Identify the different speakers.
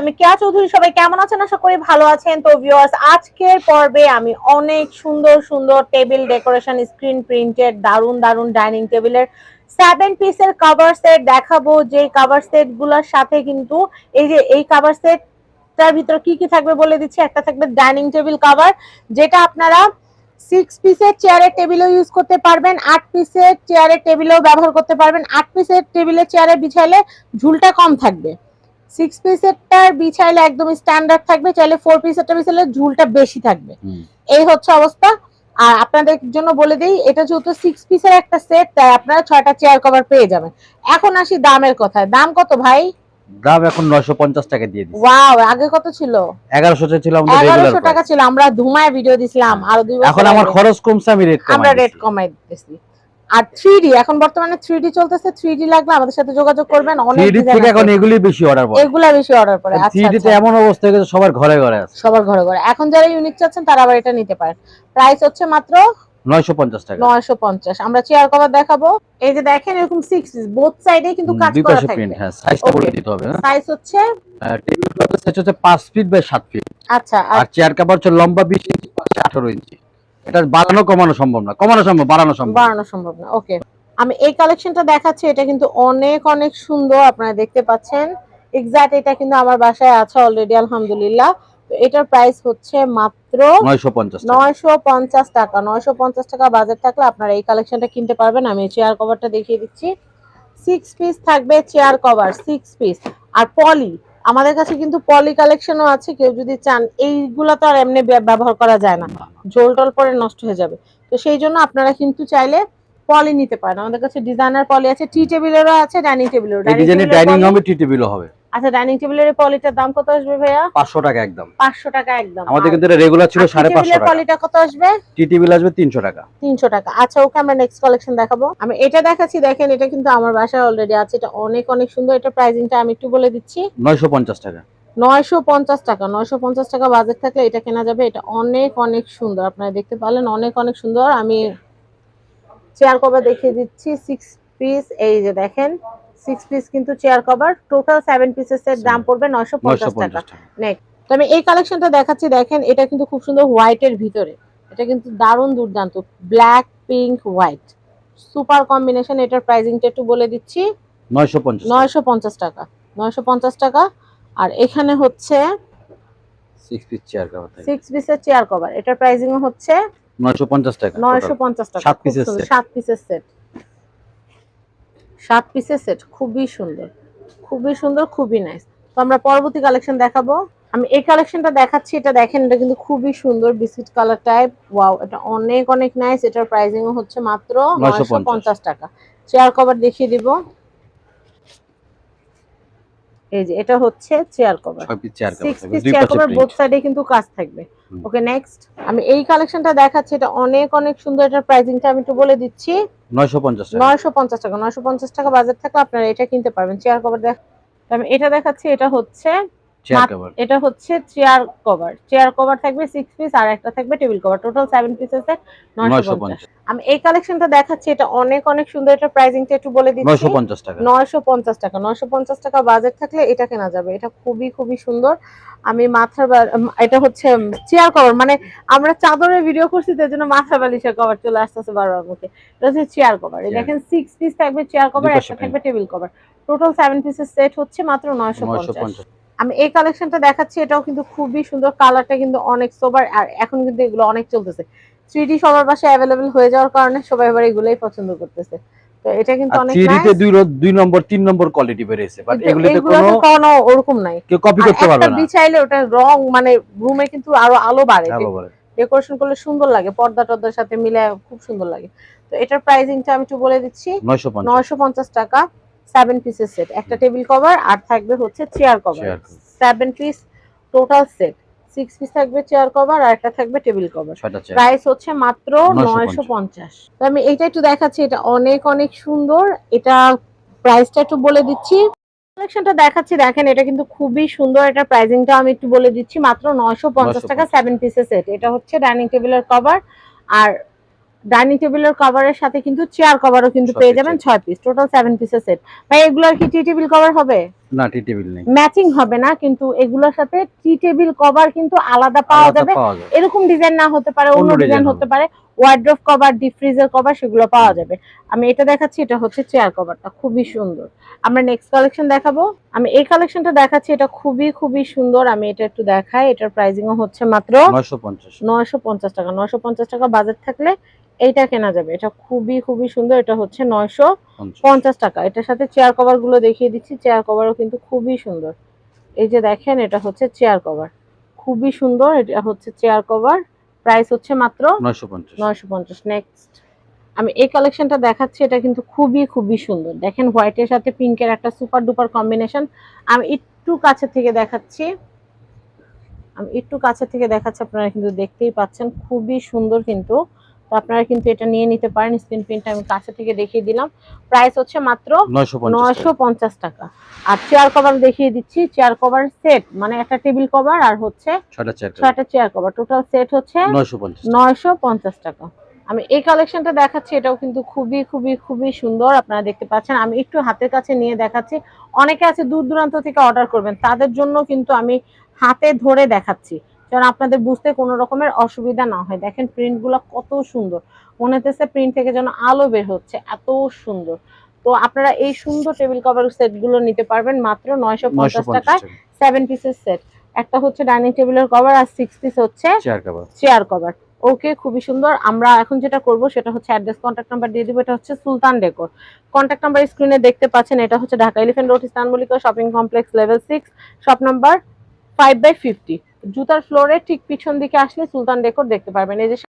Speaker 1: আমি কেয়া চৌধুরী, সবাই কেমন আছেন? আশা করি ভালো আছেন। তো ভিউয়ার্স আজকের পর্বে আমি অনেক সুন্দর সুন্দর টেবিল ডেকোরেশন স্ক্রিন প্রিন্টেড দারুণ দারুণ ডাইনিং টেবিলের সেভেন পিসের কভার সেট দেখাবো। যে কভার সেটগুলোর সাথে কিন্তু এই যে, এই কভার সেট তার ভিতর কি কি থাকবে বলে দিচ্ছি? একটা থাকবে ডাইনিং টেবিল কভার যেটা আপনারা সিক্স পিসের চেয়ারের টেবিলও ইউজ করতে পারবেন, আট পিসের চেয়ারের টেবিলেও ব্যবহার করতে পারবেন, আট পিসের টেবিলের চেয়ারে বিছাইলে ঝুলটা কম থাকবে। সিক্স পিসেরটার বিছাইলে একদম স্ট্যান্ডার্ড থাকবে চাইলে ফোর পিসেরটা বিছাইলে ঝুলটা বেশি থাকবে। এই হচ্ছে অবস্থা। আর আপনাদের জন্য বলে দিই এটা যেহেতু সিক্স পিসের একটা সেট তাই আপনারা ছয়টা চেয়ার কভার পেয়ে যাবেন। এখন আসি দামের কথায়। দাম কত ভাই?
Speaker 2: দাম এখন টাকা দিয়ে
Speaker 1: ওয়াও আগে কত ছিল?
Speaker 2: ছিল আমাদের
Speaker 1: টাকা ছিল আমরা ধুমায় ভিডিও দিছিলাম আরও দুই বছর
Speaker 2: এখন আমার খরচ কমছে আমি রেট
Speaker 1: আমরা রেট কমাই দিতেছি। আর থ্রি এখন বর্তমানে থ্রি চলতেছে থ্রি লাগলে আমাদের সাথে যোগাযোগ করবেন অনেক
Speaker 2: থেকে এখন এগুলি বেশি অর্ডার পড়ে।
Speaker 1: এগুলা বেশি অর্ডার আচ্ছা
Speaker 2: থ্রি তে
Speaker 1: আচ্ছা।
Speaker 2: এমন অবস্থা হয়ে গেছে সবার ঘরে ঘরে আছে।
Speaker 1: সবার ঘরে ঘরে। এখন যারা ইউনিক চাচ্ছেন তারা আবার এটা নিতে পারেন। প্রাইস হচ্ছে মাত্র
Speaker 2: টাকা।
Speaker 1: আমরা চেয়ার কভার দেখাবো। এই যে দেখেন এরকম বোথ সাইডে কিন্তু কাজ
Speaker 2: দুই
Speaker 1: করা থাকবে
Speaker 2: হ্যাঁ সাইজটা বলে দিতে হবে হ্যাঁ।
Speaker 1: সাইজ হচ্ছে
Speaker 2: টেবিল ক্লথের সাইজ হচ্ছে পাঁচ ফিট বাই ফিট
Speaker 1: আচ্ছা আর
Speaker 2: চেয়ার কাভার হচ্ছে লম্বা বিশ ইঞ্চি পাশে আঠারো ইঞ্চি এটা বাড়ানো কমানো সম্ভব না। কমানো সম্ভব বাড়ানো সম্ভব
Speaker 1: বাড়ানো সম্ভব না ওকে আমি এই কালেকশনটা দেখাচ্ছি এটা কিন্তু অনেক অনেক সুন্দর আপনারা দেখতে পাচ্ছেন। এক্সাক্ট এটা কিন্তু আমার বাসায় আছে অলরেডি আলহামদুলিল্লাহ। তো এটার প্রাইস হচ্ছে মাত্র
Speaker 2: নয়শো পঞ্চাশ টাকা।
Speaker 1: নয়শো পঞ্চাশ টাকা। নয়শো পঞ্চাশ টাকা বাজেট থাকলে আপনারা এই কালেকশনটা কিনতে পারবেন। আমি চেয়ার কভারটা দেখিয়ে দিচ্ছি। সিক্স পিস থাকবে চেয়ার কভার সিক্স পিস আর পলি আমাদের কাছে কিন্তু পলি কালেকশনও আছে কেউ যদি চান এইগুলা তো আর এমনি ব্যবহার করা যায় না। জল টল পরে নষ্ট হয়ে যাবে। তো সেই জন্য আপনারা কিন্তু চাইলে পলি নিতে পারেন। আমাদের কাছে ডিজাইনার পলি আছে টি টেবিলেরও আছে ডাইনিং টেবিলেরও
Speaker 2: ডাইনিং টি টেবিলও হবে।
Speaker 1: আচ্ছা ডাইনিং টেবিলের পলিটার দাম কত আসবে ভাইয়া?
Speaker 2: পাঁচশো টাকা একদম।
Speaker 1: পাঁচশো টাকা একদম।
Speaker 2: আমাদের কিন্তু রেগুলার ছিল
Speaker 1: আর tea
Speaker 2: সাড়ে পাঁচশো
Speaker 1: table এর
Speaker 2: টাকা।
Speaker 1: পলিটা কত আসবে?
Speaker 2: টি টেবিল আসবে তিনশো টাকা।
Speaker 1: তিনশো টাকা। আচ্ছা ওকে আমরা নেক্সট কালেকশন দেখাবো। আমি এটা দেখাচ্ছি দেখেন এটা কিন্তু আমার বাসায় অলরেডি আছে। এটা অনেক অনেক সুন্দর। এটা প্রাইসিংটা আমি একটু বলে দিচ্ছি।
Speaker 2: নয়শো পঞ্চাশ টাকা।
Speaker 1: নয়শো পঞ্চাশ টাকা। নয়শো পঞ্চাশ টাকা বাজেট থাকলে এটা কেনা যাবে। এটা অনেক অনেক সুন্দর। আপনারা দেখতে পারলেন অনেক অনেক সুন্দর। আমি চেয়ার কভার দেখিয়ে দিচ্ছি সিক্স পিস এই যে দেখেন সিক্স পিস কিন্তু চেয়ার কভার টোটাল সেভেন এর দাম পড়বে নয়শো পঞ্চাশ টাকা। নেক্সট তো আমি এই কালেকশনটা দেখাচ্ছি দেখেন এটা কিন্তু খুব সুন্দর হোয়াইটের ভিতরে। এটা কিন্তু দারুণ দুর্দান্ত। Black pink white super combination এটার প্রাইসিংটা একটু বলে দিচ্ছি।
Speaker 2: নয়শো পঞ্চাশ
Speaker 1: টাকা। নয়শো পঞ্চাশ টাকা। আর এখানে হচ্ছে
Speaker 2: সিক্স চেয়ার কাভার থাকে।
Speaker 1: সিক্স পিসের চেয়ার কভার এটার প্রাইসিং হচ্ছে
Speaker 2: নয়শো পঞ্চাশ টাকা
Speaker 1: নয়শো পঞ্চাশ টাকা।
Speaker 2: সাত পিসের
Speaker 1: সেট সাত পিসের সেট খুবই সুন্দর। খুবই সুন্দর খুবই নাইস তো আমরা পরবর্তী কালেকশন দেখাবো। আমি এই কালেকশনটা দেখাচ্ছি এটা দেখেন এটা কিন্তু খুবই সুন্দর বিস্কিট কালার টাইপ ওয়াও এটা অনেক অনেক নাইস এটার প্রাইসিং হচ্ছে মাত্র নয়শো
Speaker 2: 950
Speaker 1: পঞ্চাশ টাকা। চেয়ার কভার দেখিয়ে দিব। এই যে এটা হচ্ছে chair cover
Speaker 2: chair cover
Speaker 1: both সাইডে কিন্তু কাজ থাকবে। ওকে নেক্সট আমি এই কালেকশনটা দেখাচ্ছি এটা অনেক অনেক সুন্দর এটার প্রাইসিংটা আমি একটু বলে দিচ্ছি।
Speaker 2: নয়শো পঞ্চাশ টাকা।
Speaker 1: নয়শো পঞ্চাশ টাকা নয়শো পঞ্চাশ টাকা বাজেট থাকলে আপনারা এটা কিনতে পারবেন। চেয়ার কভার দেখ আমি এটা দেখাচ্ছি এটা হচ্ছে
Speaker 2: চেয়ার
Speaker 1: এটা হচ্ছে চেয়ার কভার চেয়ার কভার থাকবে সিক্স পিস আর একটা থাকবে table cover total seven pieces নয়শো
Speaker 2: নয়শো
Speaker 1: পঞ্চাশ।
Speaker 2: পঞ্চাশ।
Speaker 1: আমি এই কালেকশনটা দেখাচ্ছি এটা অনেক অনেক সুন্দর। এটার প্রাইসিংটা একটু বলে দিচ্ছি।
Speaker 2: নয়শো পঞ্চাশ টাকা।
Speaker 1: নয়শো পঞ্চাশ টাকা। নয়শো পঞ্চাশ টাকা বাজেট থাকলে এটা কেনা যাবে। এটা খুবই খুবই সুন্দর। আমি মাথার এটা হচ্ছে চেয়ার কভার মানে আমরা চাদরের ভিডিও করছি তো জন্য মাথা বালিশের কভার চলে আসতেছে বারবার মুখে। এটা হচ্ছে চেয়ার কভার দেখেন সিক্স পিস থাকবে চেয়ার কভার একটা থাকবে টেবিল কভার টোটাল সেভেন পিসের সেট হচ্ছে মাত্র নয়শো
Speaker 2: নয়শো
Speaker 1: পঞ্চাশ।
Speaker 2: পঞ্চাশ।
Speaker 1: আমি এই কালেকশনটা দেখাচ্ছি এটাও কিন্তু খুবই সুন্দর কালারটা কিন্তু অনেক সোবার আর এখন কিন্তু এগুলো অনেক চলতেছে। থ্রি সবার বাসায় অ্যাভেলেবেল হয়ে যাওয়ার কারণে সবাই এবার এগুলোই পছন্দ করতেছে। তো এটা কিন্তু অনেক
Speaker 2: থ্রি দুই দুই নম্বর তিন নম্বর কোয়ালিটি বেরিয়েছে বাট এগুলোতে কোনো
Speaker 1: কোনো ওরকম নাই।
Speaker 2: কেউ কপি করতে পারবে না।
Speaker 1: বিছাইলে ওটা রং মানে রুমে কিন্তু আরও আলো বাড়ে ডেকোরেশন করলে সুন্দর লাগে পর্দা টর্দার সাথে মিলে খুব সুন্দর লাগে। তো এটার প্রাইসিংটা আমি একটু বলে দিচ্ছি
Speaker 2: নয়শো পঞ্চাশ
Speaker 1: টাকা। সেভেন পিসের সেট একটা টেবিল কভার আর থাকবে হচ্ছে chair cover seven piece total set six piece থাকবে চেয়ার কভার আর একটা থাকবে টেবিল কভার প্রাইস হচ্ছে মাত্র নয়শো পঞ্চাশ। তো আমি এইটা একটু দেখাচ্ছি এটা অনেক অনেক সুন্দর। এটা প্রাইসটা একটু বলে দিচ্ছি। কালেকশনটা দেখাচ্ছি দেখেন এটা কিন্তু খুবই সুন্দর এটা প্রাইসিংটা আমি একটু বলে দিচ্ছি। মাত্র নয়শো পঞ্চাশ টাকা সেভেন পিসের সেট এটা হচ্ছে ডাইনিং টেবিলের কভার আর ডাইনিং টেবিলের কভারের সাথে কিন্তু চেয়ার কভারও কিন্তু পেয়ে যাবেন। ছয় পিস টোটাল সেভেন পিসের সেট ভাই এগুলোর কি টি টেবিল কভার হবে
Speaker 2: না টি টেবিল নেই।
Speaker 1: ম্যাচিং হবে না কিন্তু এগুলোর সাথে টি টেবিল কভার কিন্তু আলাদা পাওয়া যাবে। এরকম ডিজাইন না হতে পারে অন্য ডিজাইন হতে পারে। কভার ডিপ ফ্রিজের কভার সেগুলো পাওয়া যাবে। আমি এটা দেখাচ্ছি এটা হচ্ছে চেয়ার কভারটা খুবই সুন্দর। আমরা নেক্সট কালেকশন দেখাবো। আমি এই কালেকশনটা দেখাচ্ছি এটা খুবই খুবই সুন্দর। আমি এটা একটু দেখাই এটার প্রাইসিংও হচ্ছে মাত্র
Speaker 2: নয়শো পঞ্চাশ।
Speaker 1: নয়শো পঞ্চাশ টাকা। নয়শো পঞ্চাশ টাকা বাজেট থাকলে এইটা কেনা যাবে। এটা খুবই খুবই সুন্দর। এটা হচ্ছে নয়শো পঞ্চাশ টাকা। এটার সাথে চেয়ার কভারগুলো দেখিয়ে দিচ্ছি। চেয়ার কভারও কিন্তু খুবই সুন্দর। এই যে দেখেন এটা হচ্ছে চেয়ার কভার খুবই সুন্দর এটা হচ্ছে চেয়ার কভার প্রাইস হচ্ছে মাত্র
Speaker 2: নয়শো পঞ্চাশ।
Speaker 1: নেক্সট আমি এই কালেকশনটা দেখাচ্ছি এটা কিন্তু খুবই খুবই সুন্দর। দেখেন হোয়াইটের সাথে পিঙ্কের একটা সুপার ডুপার কম্বিনেশন আমি একটু কাছে থেকে দেখাচ্ছি। আমি একটু কাছে থেকে দেখাচ্ছি আপনারা কিন্তু দেখতেই পাচ্ছেন। খুবই সুন্দর কিন্তু আপনারা কিন্তু এটা নিয়ে নিতে পারেন স্ক্রিন প্রিন্টটা আমি কাছে থেকে দেখিয়ে দিলাম। প্রাইস হচ্ছে মাত্র
Speaker 2: নয়শো পঞ্চাশ
Speaker 1: টাকা। আর চেয়ার কভার দেখিয়ে দিচ্ছি চেয়ার কভার সেট মানে একটা টেবিল কভার আর হচ্ছে
Speaker 2: ছয়টা চেয়ার
Speaker 1: কভার টোটাল সেট হচ্ছে
Speaker 2: নয়শো পঞ্চাশ
Speaker 1: নয়শো পঞ্চাশ টাকা। আমি এই কালেকশনটা দেখাচ্ছি এটাও কিন্তু খুবই খুবই খুবই সুন্দর আপনারা দেখতে পাচ্ছেন। আমি একটু হাতের কাছে নিয়ে দেখাচ্ছি। অনেকে আছে দূর দূরান্ত থেকে অর্ডার করবেন তাদের জন্য কিন্তু আমি হাতে ধরে দেখাচ্ছি। যেন আপনাদের বুঝতে কোনো রকমের অসুবিধা না হয়। দেখেন প্রিন্টগুলো কত সুন্দর। মনে হতেছে প্রিন্ট থেকে যেন আলো বের হচ্ছে এত সুন্দর। তো আপনারা এই সুন্দর টেবিল কভার সেটগুলো নিতে পারবেন মাত্র নয়শো পঞ্চাশ টাকায় সেভেন পিসের সেট একটা হচ্ছে ডাইনিং টেবিলের কভার আর সিক্স পিস হচ্ছে
Speaker 2: চেয়ার
Speaker 1: চেয়ার কভার ওকে খুবই সুন্দর। আমরা এখন যেটা করব সেটা হচ্ছে অ্যাড্রেস কন্ট্যাক্ট নাম্বার দিয়ে দিব। এটা হচ্ছে সুলতান ডেকোর কন্ট্যাক্ট নাম্বার স্ক্রিনে দেখতে পাচ্ছেন এটা হচ্ছে Dhaka elephant road ইস্তানবুলিকা shopping complex level six shop number five by fifty জুতার ফ্লোরে ঠিক পিছন দিকে আসলে সুলতান ডেকোর দেখতে পারবেন। এই যে